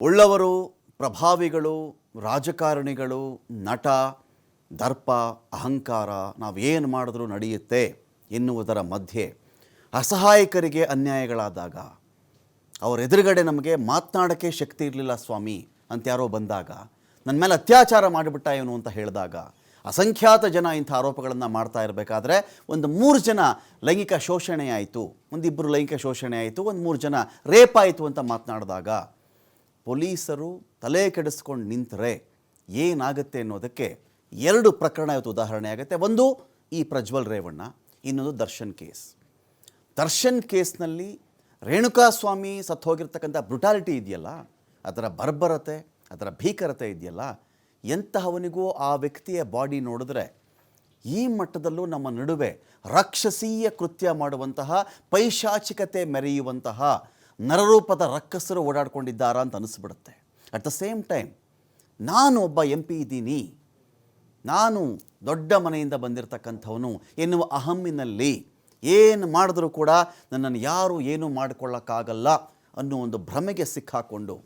ಉಳ್ಳವರು, ಪ್ರಭಾವಿಗಳು, ರಾಜಕಾರಣಿಗಳು, ನಟ, ದರ್ಪ, ಅಹಂಕಾರ ನಾವೇನು ಮಾಡಿದ್ರೂ ನಡೆಯುತ್ತೆ ಎನ್ನುವುದರ ಮಧ್ಯೆ ಅಸಹಾಯಕರಿಗೆ ಅನ್ಯಾಯಗಳಾದಾಗ, ಅವರ ಎದುರುಗಡೆ ನಮಗೆ ಮಾತನಾಡೋಕ್ಕೆ ಶಕ್ತಿ ಇರಲಿಲ್ಲ ಸ್ವಾಮಿ ಅಂತ ಯಾರೋ ಬಂದಾಗ ನನ್ನ ಮೇಲೆ ಅತ್ಯಾಚಾರ ಮಾಡಿಬಿಟ್ಟ ಇವನು ಅಂತ ಹೇಳಿದಾಗ, ಅಸಂಖ್ಯಾತ ಜನ ಇಂಥ ಆರೋಪಗಳನ್ನು ಮಾಡ್ತಾ ಇರಬೇಕಾದ್ರೆ ಒಂದು ಮೂರು ಜನ ಲೈಂಗಿಕ ಶೋಷಣೆ ಆಯಿತು ಒಂದಿಬ್ಬರು ಲೈಂಗಿಕ ಶೋಷಣೆ ಆಯಿತು, ಒಂದು ಮೂರು ಜನ ರೇಪ್ ಆಯಿತು ಅಂತ ಮಾತನಾಡಿದಾಗ ಪೊಲೀಸರು ತಲೆ ಕೆಡಿಸ್ಕೊಂಡು ನಿಂತರೆ ಏನಾಗುತ್ತೆ ಅನ್ನೋದಕ್ಕೆ ಎರಡು ಪ್ರಕರಣ ಇವತ್ತು ಉದಾಹರಣೆ ಆಗುತ್ತೆ. ಒಂದು ಈ ಪ್ರಜ್ವಲ್ ರೇವಣ್ಣ, ಇನ್ನೊಂದು ದರ್ಶನ್ ಕೇಸ್. ದರ್ಶನ್ ಕೇಸ್ನಲ್ಲಿ ರೇಣುಕಾಸ್ವಾಮಿ ಸತ್ತು ಹೋಗಿರ್ತಕ್ಕಂಥ ಬ್ರುಟಾಲಿಟಿ ಇದೆಯಲ್ಲ, ಅದರ ಬರ್ಬರತೆ, ಅದರ ಭೀಕರತೆ ಇದೆಯಲ್ಲ, ಎಂತಹವನಿಗೂ ಆ ವ್ಯಕ್ತಿಯ ಬಾಡಿ ನೋಡಿದ್ರೆ ಈ ಮಟ್ಟದಲ್ಲೂ ನಮ್ಮ ನಡುವೆ ರಾಕ್ಷಸೀಯ ಕೃತ್ಯ ಮಾಡುವಂತಹ ಪೈಶಾಚಿಕತೆ ಮೆರೆಯುವಂತಹ ನರರೂಪದ ರಕ್ಕಸರು ಓಡಾಡ್ಕೊಂಡಿದ್ದಾರಾ ಅಂತ ಅನಿಸ್ಬಿಡುತ್ತೆ. ಅಟ್ ದ ಸೇಮ್ ಟೈಮ್ ನಾನು ಒಬ್ಬ ಎಂ ಪಿ ಇದ್ದೀನಿ. ನಾನು ದೊಡ್ಡ ಮನೆಯಿಂದ ಬಂದಿರತಕ್ಕಂಥವನು ಎನ್ನುವ ಅಹಮ್ಮಿನಲ್ಲಿ ಏನು ಮಾಡಿದ್ರೂ ಕೂಡ ನನ್ನನ್ನು ಯಾರು ಏನೂ ಮಾಡಿಕೊಳ್ಳೋಕ್ಕಾಗಲ್ಲ ಅನ್ನೋ ಒಂದು ಭ್ರಮೆಗೆ ಸಿಕ್ಕಾಕೊಂಡು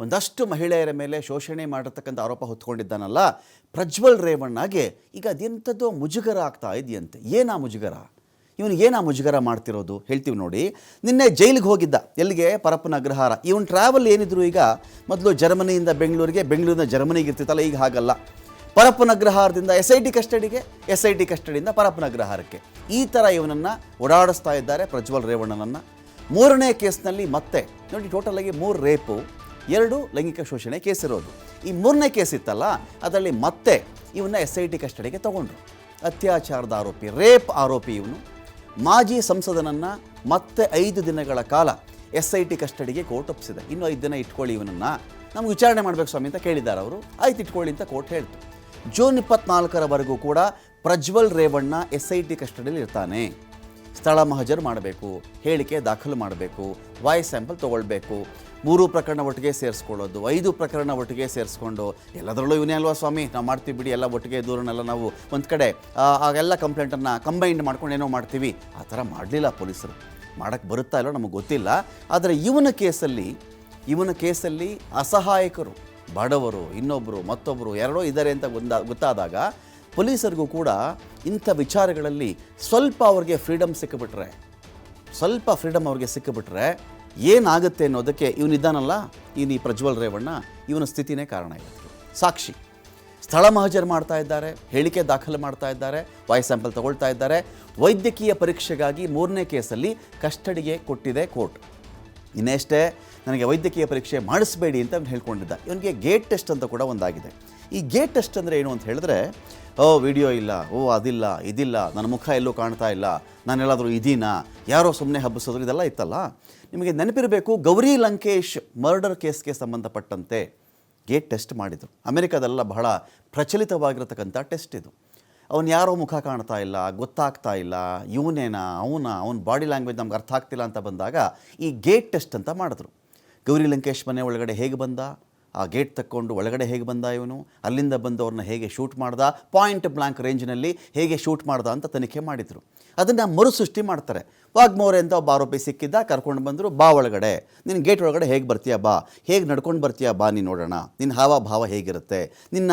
ಒಂದಷ್ಟು ಮಹಿಳೆಯರ ಮೇಲೆ ಶೋಷಣೆ ಮಾಡಿರ್ತಕ್ಕಂಥ ಆರೋಪ ಹೊತ್ಕೊಂಡಿದ್ದಾನಲ್ಲ, ಪ್ರಜ್ವಲ್ ರೇವಣ್ಣಗೆ ಈಗ ಅದೆಂಥದ್ದೋ ಮುಜುಗರ ಆಗ್ತಾ ಇದೆಯಂತೆ. ಏನಾ ಮುಜುಗರ? ಇವನು ಆ ಮುಜುಗರ ಮಾಡ್ತಿರೋದು? ಹೇಳ್ತೀವಿ ನೋಡಿ. ನಿನ್ನೆ ಜೈಲಿಗೆ ಹೋಗಿದ್ದ. ಎಲ್ಲಿಗೆ? ಪರಪ್ಪನ ಅಗ್ರಹಾರ. ಇವನು ಟ್ರಾವೆಲ್ ಏನಿದ್ರು ಈಗ ಮೊದಲು ಜರ್ಮನಿಯಿಂದ ಬೆಂಗಳೂರಿಗೆ ಬೆಂಗಳೂರಿಂದ ಜರ್ಮನಿಗೆ ಇರ್ತಿತ್ತಲ್ಲ, ಈಗ ಹಾಗಲ್ಲ. ಪರಪ್ಪನ ಅಗ್ರಹಾರದಿಂದ ಎಸ್ ಐ ಟಿ ಕಸ್ಟಡಿಗೆ ಎಸ್ ಐ ಟಿ ಕಸ್ಟಡಿಯಿಂದ ಪರಪ್ಪನ ಅಗ್ರಹಾರಕ್ಕೆ. ಈ ಥರ ಇವನನ್ನು ಓಡಾಡಿಸ್ತಾ ಇದ್ದಾರೆ ಪ್ರಜ್ವಲ್ ರೇವಣ್ಣನನ್ನು. ಮೂರನೇ ಕೇಸ್ನಲ್ಲಿ ಮತ್ತೆ, ನೋಡಿ ಟೋಟಲಾಗಿ ಮೂರು ರೇಪು, ಎರಡು ಲೈಂಗಿಕ ಶೋಷಣೆ ಕೇಸ್ ಇರೋದು. ಈ ಮೂರನೇ ಕೇಸ್ ಇತ್ತಲ್ಲ, ಅದರಲ್ಲಿ ಮತ್ತೆ ಇವನ್ನ ಎಸ್ ಐ ಟಿ ಕಸ್ಟಡಿಗೆ ತಗೊಂಡ್ರು. ಅತ್ಯಾಚಾರದ ಆರೋಪಿ, ರೇಪ್ ಆರೋಪಿ ಇವನು. ಮಾಜಿ ಸಂಸದನನ್ನು ಮತ್ತೆ ಐದು ದಿನಗಳ ಕಾಲ ಎಸ್ ಐ ಟಿ ಕಸ್ಟಡಿಗೆ ಕೋರ್ಟ್ ಒಪ್ಪಿಸಿದೆ. ಇನ್ನು ಐದು ದಿನ ಇಟ್ಕೊಳ್ಳಿ ಇವನನ್ನು. ನಮ್ಗೆ ವಿಚಾರಣೆ ಮಾಡಬೇಕು ಸ್ವಾಮಿ ಅಂತ ಕೇಳಿದ್ದಾರೆ ಅವರು. ಆಯ್ತು ಇಟ್ಕೊಳ್ಳಿ ಅಂತ ಕೋರ್ಟ್ ಹೇಳ್ತು. ಜೂನ್ ಇಪ್ಪತ್ನಾಲ್ಕರವರೆಗೂ ಕೂಡ Prajwal Revanna S I T ಕಸ್ಟಡಿಯಲ್ಲಿ ಇರ್ತಾನೆ. ಸ್ಥಳ ಮಹಜರು ಮಾಡಬೇಕು, ಹೇಳಿಕೆ ದಾಖಲು ಮಾಡಬೇಕು, ವಾಯ್ಸ್ ಸ್ಯಾಂಪಲ್ ತೊಗೊಳ್ಬೇಕು. ಮೂರು ಪ್ರಕರಣ ಒಟ್ಟಿಗೆ ಸೇರಿಸ್ಕೊಳ್ಳೋದು, ಐದು ಪ್ರಕರಣ ಒಟ್ಟಿಗೆ ಸೇರಿಸ್ಕೊಂಡು, ಎಲ್ಲದರಲ್ಲೂ ಇವನೇ ಅಲ್ವಾ ಸ್ವಾಮಿ? ನಾವು ಮಾಡ್ತೀವಿ ಬಿಡಿ, ಎಲ್ಲ ಒಟ್ಟಿಗೆ ದೂರನೆಲ್ಲ ನಾವು ಒಂದು ಕಡೆ ಆಗೆಲ್ಲ ಕಂಪ್ಲೇಂಟನ್ನು ಕಂಬೈಂಡ್ ಮಾಡ್ಕೊಂಡು ಏನೋ ಮಾಡ್ತೀವಿ. ಆ ಥರ ಮಾಡಲಿಲ್ಲ ಪೊಲೀಸರು. ಮಾಡೋಕ್ಕೆ ಬರುತ್ತಾ ಇಲ್ಲೋ ನಮಗೆ ಗೊತ್ತಿಲ್ಲ. ಆದರೆ ಇವನ ಕೇಸಲ್ಲಿ ಇವನ ಕೇಸಲ್ಲಿ ಅಸಹಾಯಕರು, ಬಡವರು ಇನ್ನೊಬ್ಬರು ಮತ್ತೊಬ್ಬರು ಎರಡೋ ಇದ್ದಾರೆ ಅಂತ ಗೊಂದ, ಗೊತ್ತಾದಾಗ ಪೊಲೀಸರಿಗೂ ಕೂಡ ಇಂಥ ವಿಚಾರಗಳಲ್ಲಿ ಸ್ವಲ್ಪ ಅವ್ರಿಗೆ ಫ್ರೀಡಮ್ ಸಿಕ್ಕಿಬಿಟ್ರೆ, ಸ್ವಲ್ಪ ಫ್ರೀಡಮ್ ಅವ್ರಿಗೆ ಸಿಕ್ಕಿಬಿಟ್ರೆ ಏನಾಗುತ್ತೆ ಅನ್ನೋದಕ್ಕೆ ಇವನಿದ್ದಾನಲ್ಲ ಇವನು ಈ ಪ್ರಜ್ವಲ್ ರೇವಣ್ಣ ಇವನ ಸ್ಥಿತಿನೇ ಕಾರಣ ಇವತ್ತು ಸಾಕ್ಷಿ. ಸ್ಥಳ ಮಹಜರ್ ಮಾಡ್ತಾ ಇದ್ದಾರೆ, ಹೇಳಿಕೆ ದಾಖಲು ಮಾಡ್ತಾ ಇದ್ದಾರೆ, ವಾಯ್ಸ್ ಸ್ಯಾಂಪಲ್ ತಗೊಳ್ತಾ ಇದ್ದಾರೆ. ವೈದ್ಯಕೀಯ ಪರೀಕ್ಷೆಗಾಗಿ ಮೂರನೇ ಕೇಸಲ್ಲಿ ಕಸ್ಟಡಿಗೆ ಕೊಟ್ಟಿದೆ ಕೋರ್ಟ್. ಇನ್ನೇಷ್ಟೇ ನನಗೆ ವೈದ್ಯಕೀಯ ಪರೀಕ್ಷೆ ಮಾಡಿಸಬೇಡಿ ಅಂತ ಅವ್ನು ಹೇಳ್ಕೊಂಡಿದ್ದ. ಇವನಿಗೆ ಗೇಟ್ ಟೆಸ್ಟ್ ಅಂತ ಕೂಡ ಒಂದಾಗಿದೆ. ಈ ಗೇಟ್ ಟೆಸ್ಟ್ ಅಂದರೆ ಏನು ಅಂತ ಹೇಳಿದ್ರೆ, ಓ ವಿಡಿಯೋ ಇಲ್ಲ, ಓ, ಅದಿಲ್ಲ, ಇದಿಲ್ಲ, ನನ್ನ ಮುಖ ಎಲ್ಲೂ ಕಾಣ್ತಾ ಇಲ್ಲ ನಾನೆಲ್ಲಾದರೂ ಇದೀನಾ, ಯಾರೋ ಸುಮ್ಮನೆ ಹಬ್ಬಿಸೋದು ಇದೆಲ್ಲ ಇತ್ತಲ್ಲ. ನಿಮಗೆ ನೆನಪಿರಬೇಕು, ಗೌರಿ ಲಂಕೇಶ್ ಮರ್ಡರ್ ಕೇಸ್ಗೆ ಸಂಬಂಧಪಟ್ಟಂತೆ ಗೇಟ್ ಟೆಸ್ಟ್ ಮಾಡಿದರು. ಅಮೆರಿಕದಲ್ಲ ಬಹಳ ಪ್ರಚಲಿತವಾಗಿರತಕ್ಕಂಥ ಟೆಸ್ಟ್ ಇದು. ಅವನು ಯಾರೋ ಮುಖ ಕಾಣ್ತಾ ಇಲ್ಲ, ಗೊತ್ತಾಗ್ತಾ ಇಲ್ಲ, ಇವನೇನಾ, ಅವನ ಅವನ ಬಾಡಿ ಲ್ಯಾಂಗ್ವೇಜ್ ನಮ್ಗೆ ಅರ್ಥ ಆಗ್ತಿಲ್ಲ ಅಂತ ಬಂದಾಗ ಈ ಗೇಟ್ ಟೆಸ್ಟ್ ಅಂತ ಮಾಡಿದ್ರು. ಗೌರಿ ಲಂಕೇಶ್ ಮನೆ ಒಳಗಡೆ ಹೇಗೆ ಬಂದ? ಆ ಗೇಟ್ ತಕ್ಕೊಂಡು ಒಳಗಡೆ ಹೇಗೆ ಬಂದ ಇವನು? ಅಲ್ಲಿಂದ ಬಂದವ್ರನ್ನ ಹೇಗೆ ಶೂಟ್ ಮಾಡ್ದ? ಪಾಯಿಂಟ್ ಬ್ಲಾಂಕ್ ರೇಂಜ್ನಲ್ಲಿ ಹೇಗೆ ಶೂಟ್ ಮಾಡ್ದ ಅಂತ ತನಿಖೆ ಮಾಡಿದರು. ಅದನ್ನು ಮರುಸೃಷ್ಟಿ ಮಾಡ್ತಾರೆ. ವಾಗ್ಮೋರೆ ಅಂತ ಒಬ್ಬ ಆರೋಪಿ ಸಿಕ್ಕಿದ್ದ, ಕರ್ಕೊಂಡು ಬಂದರು, ಬಾ ಒಳಗಡೆ. ನಿನ್ನ ಗೇಟ್ ಒಳಗಡೆ ಹೇಗೆ ಬರ್ತೀಯಾ ಬಾ? ಹೇಗೆ ನಡ್ಕೊಂಡು ಬರ್ತೀಯಾ ಬಾ ನೀನು ನೋಡೋಣ. ನಿನ್ನ ಹಾವಭಾವ ಹೇಗಿರುತ್ತೆ? ನಿನ್ನ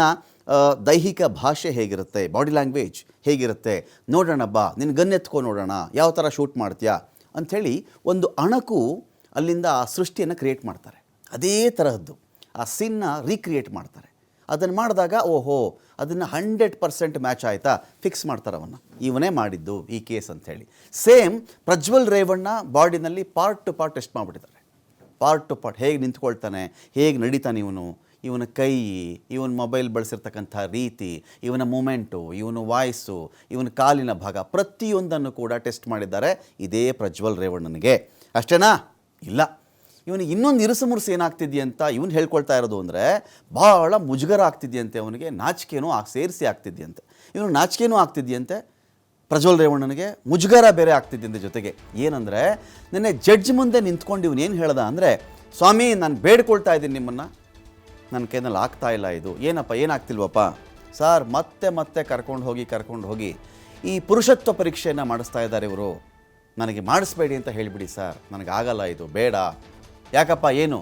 ದೈಹಿಕ ಭಾಷೆ ಹೇಗಿರುತ್ತೆ? ಬಾಡಿ ಲ್ಯಾಂಗ್ವೇಜ್ ಹೇಗಿರುತ್ತೆ? ನೋಡೋಣ ಬಾ. ನಿನ್ನ ಗನ್ ಎತ್ಕೊ ನೋಡೋಣ. ಯಾವ ಥರ ಶೂಟ್ ಮಾಡ್ತೀಯಾ? ಅಂಥೇಳಿ ಒಂದು ಅಣಕು ಅಲ್ಲಿಂದ ಆ ಸೃಷ್ಟಿಯನ್ನು ಕ್ರಿಯೇಟ್ ಮಾಡ್ತಾರೆ. ಅದೇ ತರಹದ್ದು. ಆ ಸಿನ್ನ ರೀಕ್ರಿಯೇಟ್ ಮಾಡ್ತಾರೆ. ಅದನ್ನು ಮಾಡಿದಾಗ, ಓಹೋ, ಅದನ್ನು ಹಂಡ್ರೆಡ್ ಪರ್ಸೆಂಟ್ ಮ್ಯಾಚ್ ಆಯಿತಾ? ಫಿಕ್ಸ್ ಮಾಡ್ತಾರೆ ಅವನ್ನ. ಇವನೇ ಮಾಡಿದ್ದು ಈ ಕೇಸ್ ಅಂಥೇಳಿ. ಸೇಮ್ ಪ್ರಜ್ವಲ್ ರೇವಣ್ಣ ಬಾಡಿನಲ್ಲಿ ಪಾರ್ಟ್ ಟು ಪಾರ್ಟ್ ಟೆಸ್ಟ್ ಮಾಡಿಬಿಟ್ಟಿದ್ದಾರೆ. ಪಾರ್ಟ್ ಟು ಪಾರ್ಟ್ ಹೇಗೆ ನಿಂತ್ಕೊಳ್ತಾನೆ, ಹೇಗೆ ನಡೀತಾನೆ ಇವನು? ಇವನ ಕೈ, ಇವನ ಮೊಬೈಲ್ ಬಳಸಿರ್ತಕ್ಕಂಥ ರೀತಿ, ಇವನ ಮೂಮೆಂಟು ಇವನ ವಾಯ್ಸು ಇವನ ಕಾಲಿನ ಭಾಗ, ಪ್ರತಿಯೊಂದನ್ನು ಕೂಡ ಟೆಸ್ಟ್ ಮಾಡಿದ್ದಾರೆ ಇದೇ ಪ್ರಜ್ವಲ್ ರೇವಣ್ಣನಿಗೆ. ಅಷ್ಟೇನಾ? ಇಲ್ಲ. ಇವನಿಗೆ ಇನ್ನೊಂದು ಇರುಸು ಮುರುಸು ಏನಾಗ್ತಿದ್ಯಂತ ಇವನು ಹೇಳ್ಕೊಳ್ತಾ ಇರೋದು ಅಂದರೆ ಭಾಳ ಮುಜುಗರ ಆಗ್ತಿದ್ಯಂತೆ ಅವನಿಗೆ, ನಾಚಿಕೆನೂ ಸೇರಿಸಿ ಆಗ್ತಿದ್ಯಂತೆ. ಇವನು ನಾಚಿಕೆನೂ ಆಗ್ತಿದ್ಯಂತೆ? ಪ್ರಜ್ವಲ್ ರೇವಣ್ಣನಿಗೆ ಮುಜುಗರ ಬೇರೆ ಆಗ್ತಿದ್ದಂತೆ ಜೊತೆಗೆ. ಏನಂದರೆ, ನಿನ್ನೆ ಜಡ್ಜ್ ಮುಂದೆ ನಿಂತ್ಕೊಂಡು ಇವನು ಏನು ಹೇಳ್ದ ಅಂದರೆ, ಸ್ವಾಮಿ, ನಾನು ಬೇಡ್ಕೊಳ್ತಾ ಇದ್ದೀನಿ ನಿಮ್ಮನ್ನು. ನನ್ನ ಕೈನಲ್ಲಿ ಆಗ್ತಾ ಇಲ್ಲ ಇದು. ಏನಪ್ಪ, ಏನಾಗ್ತಿಲ್ವಪ್ಪ? ಸರ್, ಮತ್ತೆ ಮತ್ತೆ ಕರ್ಕೊಂಡು ಹೋಗಿ ಕರ್ಕೊಂಡು ಹೋಗಿ. ಈ ಪುರುಷತ್ವ ಪರೀಕ್ಷೆಯನ್ನು ಮಾಡಿಸ್ತಾ ಇದ್ದಾರೆ ಇವರು. ನನಗೆ ಮಾಡಿಸ್ಬೇಡಿ ಅಂತ ಹೇಳಿಬಿಡಿ ಸರ್. ನನಗೆ ಆಗಲ್ಲ ಇದು. ಬೇಡ. ಯಾಕಪ್ಪ, ಏನು?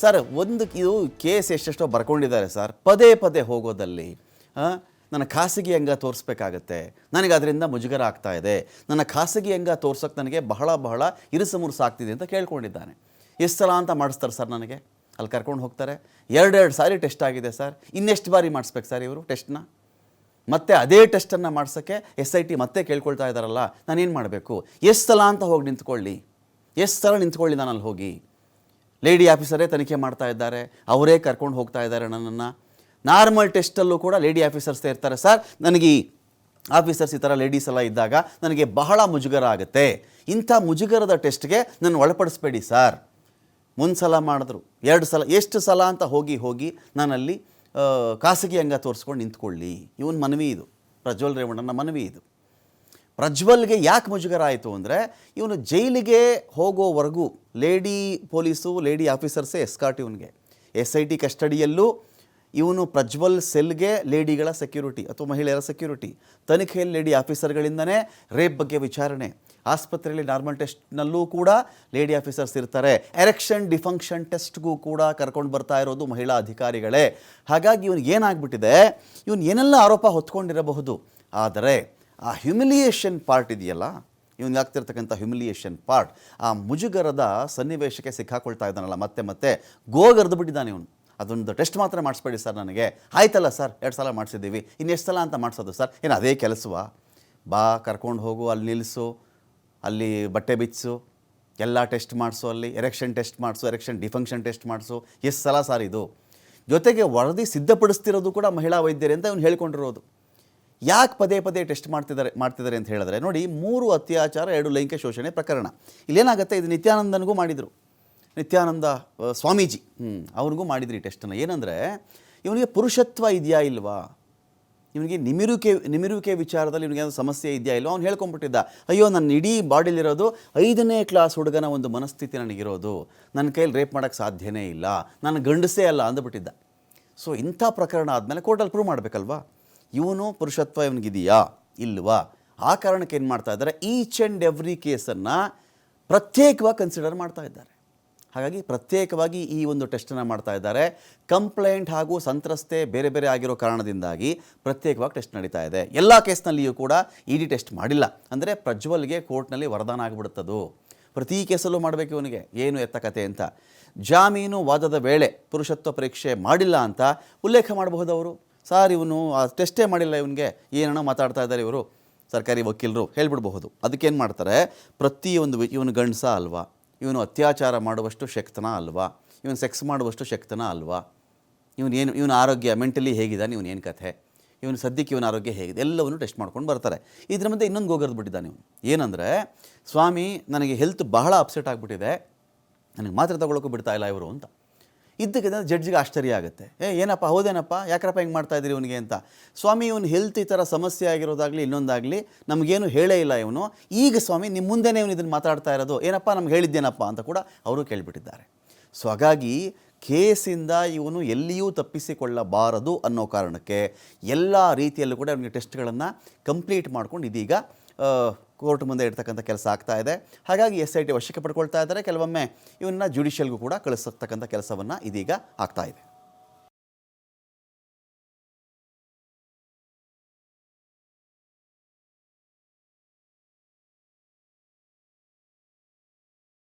ಸರ್, ಒಂದು ಇದು ಕೇಸ್ ಎಷ್ಟೆಷ್ಟೋ ಬರ್ಕೊಂಡಿದ್ದಾರೆ ಸರ್. ಪದೇ ಪದೇ ಹೋಗೋದಲ್ಲಿ ನನ್ನ ಖಾಸಗಿ ಅಂಗ ತೋರಿಸ್ಬೇಕಾಗತ್ತೆ. ನನಗೆ ಅದರಿಂದ ಮುಜುಗರ ಆಗ್ತಾ ಇದೆ. ನನ್ನ ಖಾಸಗಿ ಅಂಗ ತೋರ್ಸೋಕ್ಕೆ ನನಗೆ ಬಹಳ ಬಹಳ ಇರುಸು ಮುರುಸು ಆಗ್ತಿದೆ ಅಂತ ಕೇಳ್ಕೊಂಡಿದ್ದಾನೆ. ಎಷ್ಟು ಸಲ ಅಂತ ಮಾಡಿಸ್ತಾರೆ ಸರ್ ನನಗೆ? ಅಲ್ಲಿ ಕರ್ಕೊಂಡು ಹೋಗ್ತಾರೆ. ಎರಡೆರಡು ಸಾರಿ ಟೆಸ್ಟ್ ಆಗಿದೆ ಸರ್. ಇನ್ನೆಷ್ಟು ಬಾರಿ ಮಾಡಿಸ್ಬೇಕು ಸರ್ ಇವರು ಟೆಸ್ಟ್ನ? ಮತ್ತೆ ಅದೇ ಟೆಸ್ಟನ್ನು ಮಾಡ್ಸೋಕ್ಕೆ ಎಸ್ ಐ ಟಿ ಮತ್ತೆ ಕೇಳ್ಕೊಳ್ತಾ ಇದ್ದಾರಲ್ಲ, ನಾನೇನು ಮಾಡಬೇಕು? ಎಷ್ಟು ಸಲ ಅಂತ ಹೋಗಿ ನಿಂತ್ಕೊಳ್ಳಿ. ಎಷ್ಟು ಸಲ ನಿಂತ್ಕೊಳ್ಳಿ ನಾನು ಅಲ್ಲಿ ಹೋಗಿ? ಲೇಡಿ ಆಫೀಸರೇ ತನಿಖೆ ಮಾಡ್ತಾ ಇದ್ದಾರೆ, ಅವರೇ ಕರ್ಕೊಂಡು ಹೋಗ್ತಾ ಇದ್ದಾರೆ ನನ್ನನ್ನು. ನಾರ್ಮಲ್ ಟೆಸ್ಟಲ್ಲೂ ಕೂಡ ಲೇಡಿ ಆಫೀಸರ್ಸ್ ಇರ್ತಾರೆ ಸರ್, ನನಗೆ ಈ ಆಫೀಸರ್ಸ್ ಈ ಥರ ಲೇಡೀಸ್ ಎಲ್ಲ ಇದ್ದಾಗ ನನಗೆ ಬಹಳ ಮುಜುಗರ ಆಗುತ್ತೆ. ಇಂಥ ಮುಜುಗರದ ಟೆಸ್ಟ್ಗೆ ನಾನು ಒಳಪಡಿಸ್ಬೇಡಿ ಸರ್. ಒಂದು ಸಲ ಮಾಡಿದ್ರು, ಎರಡು ಸಲ, ಎಷ್ಟು ಸಲ ಅಂತ ಹೋಗಿ ಹೋಗಿ ನಾನಲ್ಲಿ ಖಾಸಗಿ ಅಂಗ ತೋರಿಸ್ಕೊಂಡು ನಿಂತ್ಕೊಳ್ಳಿ. ಇವನ್ ಮನವಿ ಇದು, ಪ್ರಜ್ವಲ್ ರೇವಣ್ಣನ ಮನವಿ ಇದು. ಪ್ರಜ್ವಲ್ಗೆ ಯಾಕೆ ಮುಜುಗರ ಆಯಿತು ಅಂದರೆ ಇವನು ಜೈಲಿಗೆ ಹೋಗೋವರೆಗೂ ಲೇಡಿ ಪೊಲೀಸು, ಲೇಡಿ ಆಫೀಸರ್ಸೇ ಎಸ್ಕಾಟ್ ಇವನಿಗೆ. ಎಸ್ ಐ ಟಿ ಕಸ್ಟಡಿಯಲ್ಲೂ ಇವನು ಪ್ರಜ್ವಲ್ ಸೆಲ್ಗೆ ಲೇಡಿಗಳ ಸೆಕ್ಯೂರಿಟಿ ಅಥವಾ ಮಹಿಳೆಯರ ಸೆಕ್ಯೂರಿಟಿ. ತನಿಖೆಯಲ್ಲಿ ಲೇಡಿ ಆಫೀಸರ್ಗಳಿಂದನೇ ರೇಪ್ ಬಗ್ಗೆ ವಿಚಾರಣೆ. ಆಸ್ಪತ್ರೆಯಲ್ಲಿ ನಾರ್ಮಲ್ ಟೆಸ್ಟ್ನಲ್ಲೂ ಕೂಡ ಲೇಡಿ ಆಫೀಸರ್ಸ್ ಇರ್ತಾರೆ. ಎರೆಕ್ಷನ್ ಡಿಫಂಕ್ಷನ್ ಟೆಸ್ಟ್ಗೂ ಕೂಡ ಕರ್ಕೊಂಡು ಬರ್ತಾ ಇರೋದು ಮಹಿಳಾ ಅಧಿಕಾರಿಗಳೇ. ಹಾಗಾಗಿ ಇವನು ಏನಾಗ್ಬಿಟ್ಟಿದೆ? ಇವನು ಏನೆಲ್ಲ ಆರೋಪ ಹೊತ್ಕೊಂಡಿರಬಹುದು? ಆದರೆ ಆ ಹ್ಯುಮಿಲಿಯೇಷನ್ ಪಾರ್ಟ್ ಇದೆಯಲ್ಲ? ಇವನು ಆಗ್ತಿರ್ತಕ್ಕಂಥ ಹ್ಯುಮಿಲಿಯೇಷನ್ ಪಾರ್ಟ್ ಆ ಮುಜುಗರದ ಸನ್ನಿವೇಶಕ್ಕೆ ಸಿಕ್ಕಾಕೊಳ್ತಾ ಇದ್ದಾನಲ್ಲ, ಮತ್ತೆ ಮತ್ತೆ ಗೋಗರ್ದು ಬಿಟ್ಟಿದ್ದಾನೆ ಇವನು. ಅದೊಂದು ಟೆಸ್ಟ್ ಮಾತ್ರ ಮಾಡಿಸ್ಬೇಡಿ ಸರ್ ನನಗೆ. ಆಯ್ತಲ್ಲ ಸರ್ ಎರಡು ಸಲ ಮಾಡಿಸಿದ್ದೀವಿ. ಇನ್ನೆಷ್ಟು ಸಲ ಅಂತ ಮಾಡಿಸೋದು ಸರ್ ಏನು ಅದೇ ಕೆಲಸವಾ? ಬಾ, ಕರ್ಕೊಂಡು ಹೋಗು, ಅಲ್ಲಿ ನಿಲ್ಲಿಸು ಅಲ್ಲಿ ಬಟ್ಟೆ ಬಿಚ್ಚು, ಎಲ್ಲ ಟೆಸ್ಟ್ ಮಾಡಿಸು ಅಲ್ಲಿ ಎರೆಕ್ಷನ್ ಟೆಸ್ಟ್ ಮಾಡಿಸು ಎರೆಕ್ಷನ್ ಡಿಫಂಕ್ಷನ್ ಟೆಸ್ಟ್ ಮಾಡಿಸು. ಎಷ್ಟು ಸಲ ಸರ್ ಇದು? ಜೊತೆಗೆ ವರದಿ ಸಿದ್ಧಪಡಿಸ್ತಿರೋದು ಕೂಡ ಮಹಿಳಾ ವೈದ್ಯರೇ ಅಂತ ಇವ್ನು ಹೇಳ್ಕೊಂಡಿರೋದು. ಯಾಕೆ ಪದೇ ಪದೇ ಟೆಸ್ಟ್ ಮಾಡ್ತಿದ್ದಾರೆ ಮಾಡ್ತಿದ್ದಾರೆ ಅಂತ ಹೇಳಿದ್ರೆ, ನೋಡಿ ಮೂರು ಅತ್ಯಾಚಾರ, ಎರಡು ಲೈಂಗಿಕ ಶೋಷಣೆ ಪ್ರಕರಣ. ಇಲ್ಲೇನಾಗುತ್ತೆ? ಇದು ನಿತ್ಯಾನಂದನಿಗೂ ಮಾಡಿದರು. ನಿತ್ಯಾನಂದ ಸ್ವಾಮೀಜಿ. ಹ್ಞೂ ಅವ್ರಿಗೂ ಈ ಟೆಸ್ಟನ್ನು ಏನಂದರೆ, ಇವನಿಗೆ ಪುರುಷತ್ವ ಇದೆಯಾ ಇಲ್ವಾ? ಇವನಿಗೆ ನಿಮಿರುಕೆ ನಿಮಿರುಕೆ ವಿಚಾರದಲ್ಲಿ ಇವನಿಗೆ ಏನೋ ಸಮಸ್ಯೆ ಇದೆಯಾ ಇಲ್ವಾ? ಅವ್ನು ಹೇಳ್ಕೊಂಬಿಟ್ಟಿದ್ದ. ಅಯ್ಯೋ, ನನ್ನ ಇಡೀ ಬಾಡಿಲಿರೋದು ಐದನೇ ಕ್ಲಾಸ್ ಹುಡುಗನ ಒಂದು ಮನಸ್ಥಿತಿ ನನಗಿರೋದು. ನನ್ನ ಕೈಯಲ್ಲಿ ರೇಪ್ ಮಾಡೋಕ್ಕೆ ಸಾಧ್ಯನೇ ಇಲ್ಲ. ನಾನು ಗಂಡಸೇ ಅಲ್ಲ ಅಂದ್ಬಿಟ್ಟಿದ್ದ. ಸೊ, ಇಂಥ ಪ್ರಕರಣ ಆದಮೇಲೆ ಕೋರ್ಟಲ್ಲಿ ಪ್ರೂವ್ ಮಾಡಬೇಕಲ್ವಾ? ಇವನು ಪುರುಷತ್ವ ಇವನಿಗಿದೆಯಾ? ಇಲ್ವಾ ಆ ಕಾರಣಕ್ಕೆ ಏನು ಮಾಡ್ತಾ ಇದ್ದಾರೆ? ಈಚ್ ಆ್ಯಂಡ್ ಎವ್ರಿ ಕೇಸನ್ನು ಪ್ರತ್ಯೇಕವಾಗಿ ಕನ್ಸಿಡರ್ ಮಾಡ್ತಾ ಇದ್ದಾರೆ. ಹಾಗಾಗಿ ಪ್ರತ್ಯೇಕವಾಗಿ ಈ ಒಂದು ಟೆಸ್ಟನ್ನು ಮಾಡ್ತಾ ಇದ್ದಾರೆ. ಕಂಪ್ಲೇಂಟ್ ಹಾಗೂ ಸಂತ್ರಸ್ತೆ ಬೇರೆ ಬೇರೆ ಆಗಿರೋ ಕಾರಣದಿಂದಾಗಿ ಪ್ರತ್ಯೇಕವಾಗಿ ಟೆಸ್ಟ್ ನಡೀತಾ ಇದೆ. ಎಲ್ಲ ಕೇಸ್ನಲ್ಲಿಯೂ ಕೂಡ ಇ ಡಿ ಟೆಸ್ಟ್ ಮಾಡಿಲ್ಲ. ಅಂದರೆ ಪ್ರಜ್ವಲ್ಗೆ ಕೋರ್ಟ್ನಲ್ಲಿ ವರದಾನ ಆಗಿಬಿಡುತ್ತದು. ಪ್ರತಿ ಕೇಸಲ್ಲೂ ಮಾಡಬೇಕು ಇವನಿಗೆ. ಏನು ಎತ್ತ ಕತೆ ಅಂತ. ಜಾಮೀನು ವಾದದ ವೇಳೆ ಪುರುಷತ್ವ ಪರೀಕ್ಷೆ ಮಾಡಿಲ್ಲ ಅಂತ ಉಲ್ಲೇಖ ಮಾಡಬಹುದು ಅವರು ಸರ್, ಇವನು ಆ ಟೆಸ್ಟೇ ಮಾಡಿಲ್ಲ, ಇವನಿಗೆ ಏನೋ ಮಾತಾಡ್ತಾ ಇದ್ದಾರೆ ಇವರು. ಸರ್ಕಾರಿ ವಕೀಲರು ಹೇಳ್ಬಿಡ್ಬಹುದು. ಅದಕ್ಕೇನು ಮಾಡ್ತಾರೆ? ಪ್ರತಿಯೊಂದು ಇವನು ಗಂಡಸ ಅಲ್ವಾ? ಇವನು ಅತ್ಯಾಚಾರ ಮಾಡುವಷ್ಟು ಶಕ್ತನ ಅಲ್ವಾ? ಇವನು ಸೆಕ್ಸ್ ಮಾಡುವಷ್ಟು ಶಕ್ತನ ಅಲ್ವಾ? ಇವನು ಏನು, ಇವನ ಆರೋಗ್ಯ ಮೆಂಟಲಿ ಹೇಗಿದ್ದಾನೆ ಇವನು ಏನು ಕಥೆ? ಇವನು ಸದ್ಯಕ್ಕೆ ಇವನ ಆರೋಗ್ಯ ಹೇಗಿದೆ? ಎಲ್ಲವನ್ನು ಟೆಸ್ಟ್ ಮಾಡ್ಕೊಂಡು ಬರ್ತಾರೆ. ಇದ್ರ ಮಧ್ಯೆ ಇನ್ನೊಂದು ಗೋಗರ್ದು ಬಿಟ್ಟಿದ್ದಾನೆ ಇವನು. ಏನಂದರೆ, ಸ್ವಾಮಿ, ನನಗೆ ಹೆಲ್ತ್ ಬಹಳ ಅಪ್ಸೆಟ್ ಆಗಿಬಿಟ್ಟಿದೆ. ನನಗೆ ಮಾತ್ರೆ ತಗೊಳ್ಳೋಕ್ಕೂ ಬಿಡ್ತಾ ಇಲ್ಲ ಇವರು ಅಂತ. ಇದ್ದಕ್ಕಿದ್ದ ಜಡ್ಜ್ಗೆ ಆಶ್ಚರ್ಯ ಆಗುತ್ತೆ. ಏ, ಏನಪ್ಪ, ಹೌದೇನಪ್ಪ, ಯಾಕ್ರಪ್ಪ ಹೆಂಗೆ ಮಾಡ್ತಾ ಇದ್ದೀರಿ ಇವನಿಗೆ ಅಂತ. ಸ್ವಾಮಿ, ಇವನು ಹೆಲ್ತ್ ಈ ಥರ ಸಮಸ್ಯೆ ಆಗಿರೋದಾಗಲಿ, ಇನ್ನೊಂದಾಗಲಿ, ನಮಗೇನು ಹೇಳೇ ಇಲ್ಲ ಇವನು. ಈಗ ಸ್ವಾಮಿ ನಿಮ್ಮ ಮುಂದೆನೇ ಇವನು ಇದನ್ನು ಮಾತಾಡ್ತಾ ಇರೋದು. ಏನಪ್ಪ, ನಮ್ಗೆ ಹೇಳಿದ್ದೇನಪ್ಪ ಅಂತ ಕೂಡ ಅವರು ಕೇಳಿಬಿಟ್ಟಿದ್ದಾರೆ. ಸೊ, ಹಾಗಾಗಿ ಕೇಸಿಂದ ಇವನು ಎಲ್ಲಿಯೂ ತಪ್ಪಿಸಿಕೊಳ್ಳಬಾರದು ಅನ್ನೋ ಕಾರಣಕ್ಕೆ ಎಲ್ಲ ರೀತಿಯಲ್ಲೂ ಕೂಡ ಅವನಿಗೆ ಟೆಸ್ಟ್ಗಳನ್ನು ಕಂಪ್ಲೀಟ್ ಮಾಡ್ಕೊಂಡು ಇದೀಗ ಕೋರ್ಟ್ ಮುಂದೆ ಇಡ್ತಕ್ಕಂಥ ಕೆಲಸ ಆಗ್ತಾ ಇದೆ. ಹಾಗಾಗಿ ಎಸ್ ಐ ಟಿ ವಶಕ್ಕೆ ಪಡ್ಕೊಳ್ತಾ ಇದ್ದಾರೆ. ಕೆಲವೊಮ್ಮೆ ಇವನ್ನ ಜುಡಿಷಿಯಲ್ಗೂ ಕೂಡ ಕಳಿಸ್ತಕ್ಕಂಥ ಕೆಲಸವನ್ನು ಇದೀಗ ಆಗ್ತಾ ಇದೆ.